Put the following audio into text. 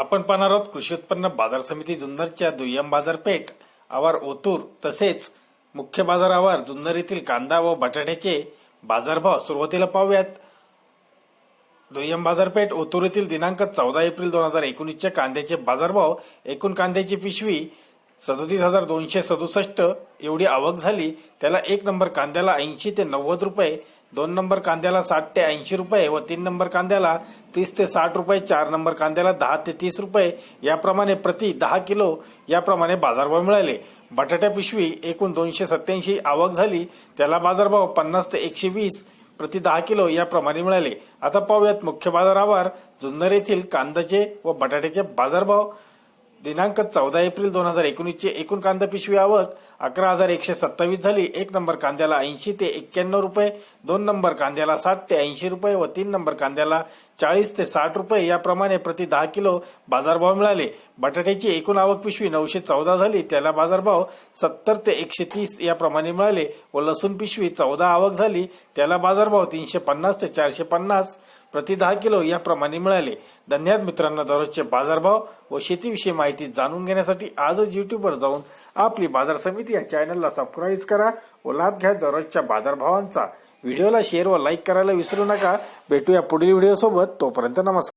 आपण पाहणार आहोत कृषी उत्पन्न बाजार समिती जुन्नरच्या दुय्यम बाजारपेठ आवार ओतूर तसेच मुख्य बाजारावर जुन्नर येथील कांदा व बटाट्याचे बाजारभाव सुरुवातीला पाहूयात. दुय्यम बाजारपेठ ओतूर येथील दिनांक चौदा एप्रिल दोन हजार एकोणीसच्या कांद्याचे बाजारभाव एकूण कांद्याची पिशवी सदतीस हजार दोनशे सदुसष्ट एवढी आवक झाली. त्याला एक नंबर कांद्याला ऐंशी ते नव्वद रुपये दोन नंबर कांद्याला साठ ते ऐंशी रुपये व तीन नंबर कांद्याला तीस ते साठ रुपये चार नंबर कांद्याला दहा ते तीस रुपये याप्रमाणे प्रति दहा किलो याप्रमाणे बाजारभाव मिळाले. बटाट्या पिशवी एकूण दोनशे सत्याऐंशी आवक झाली. त्याला बाजारभाव पन्नास ते एकशे वीस प्रति दहा किलो याप्रमाणे मिळाले. आता पाहूयात मुख्य बाजारावर जुन्नर येथील कांद्याचे व बटाट्याचे बाजारभाव. दिनांक चौदा एप्रिल दोन हजार एकोणीसचे एकूण कांदा पिशवी आवक अकरा हजार एकशे सत्तावीस झाली. एक नंबर कांद्याला ऐंशी ते एक्क्याण्णव रुपये दोन नंबर कांद्याला साठ ते ऐंशी रुपये व तीन नंबर कांद्याला चाळीस ते साठ रुपये याप्रमाणे प्रति दहा किलो बाजारभाव मिळाले. बटाट्याची एकूण आवक पिशवी नऊशे चौदा झाली. त्याला बाजारभाव सत्तर ते एकशे तीस याप्रमाणे मिळाले व लसूण पिशवी चौदा आवक झाली. त्याला बाजारभाव तीनशे पन्नास ते चारशे पन्नास प्रति दहा किलो याप्रमाणे मिळाले. धन्यवाद मित्रांनो दररोजचे बाजारभाव व शेतीविषयी माहिती जाणून घेण्यासाठी आजच युट्यूबवर जाऊन आपली बाजार समिती या चॅनलला सबस्क्राईब करा व लाभ घ्या दररोजच्या बाजारभावांचा. व्हिडिओला शेअर व लाईक करायला विसरू नका. भेटूया पुढील व्हिडिओ सोबत. तोपर्यंत नमस्कार.